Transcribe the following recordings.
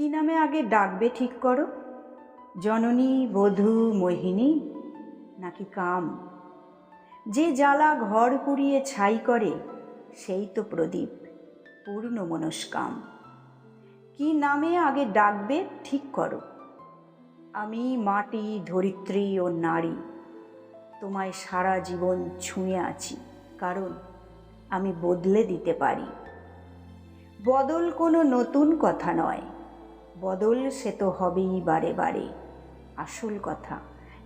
কি নামে আগে ডাকবে ঠিক করো? জননী, বধূ, মোহিনী, নাকি কাম? যে জ্বালা ঘর পুড়িয়ে ছাই করে, সেই তো প্রদীপ, পূর্ণ মনস্কাম। কি নামে আগে ডাকবে ঠিক করো? আমি, মাটি, ধরিত্রী ও নারী, তোমায় সারা জীবন ছুঁয়ে আছি, কারণ আমি বদলে দিতে পারি। বদল কোনো নতুন কথা নয়। বদল সে তো হবেই বারে বারে। আসল কথা,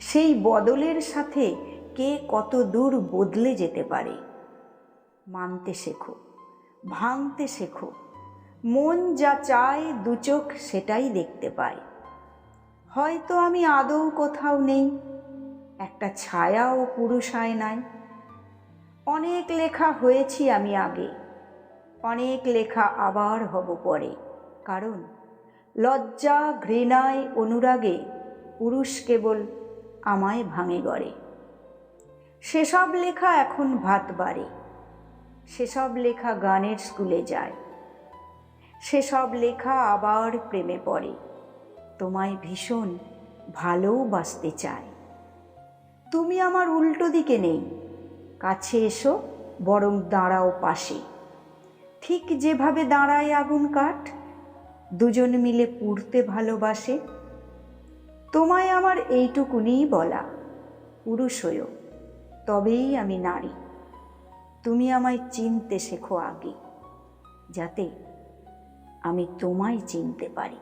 সেই বদলের সাথে কে কত দূর বদলে যেতে পারে? মানতে শেখো, ভাঙতে শেখো, মন যা চায় দুচোখ সেটাই দেখতে পায়। হয়তো আমি আদৌ কোথাও নেই, একটা ছায়াও পুরুষায় নাই। অনেক লেখা হয়েছি আমি আগে, অনেক লেখা আবার হব পরে, কারণ লজ্জা, ঘৃণায়, অনুরাগে পুরুষ কেবল আমায় ভাঙে গড়ে। সেসব লেখা এখন ভাত বাড়ে, সেসব লেখা গানের স্কুলে যায়, সেসব লেখা আবার প্রেমে পড়ে, তোমায় ভীষণ ভালোও ভালোবাসতে চায়। তুমি আমার উল্টো দিকে নেই, কাছে এসো, বরং দাঁড়াও পাশে। ঠিক যেভাবে দাঁড়ায় আগুন কাঠ দুজন মিলে পুড়তে ভালোবাসে। তোমায় আমার এইটুকুনিই বলা, পুরুষ হয়েও, তবেই আমি নারী। তুমি আমায় চিনতে শেখো আগে, যাতে আমি তোমায় চিনতে পারি।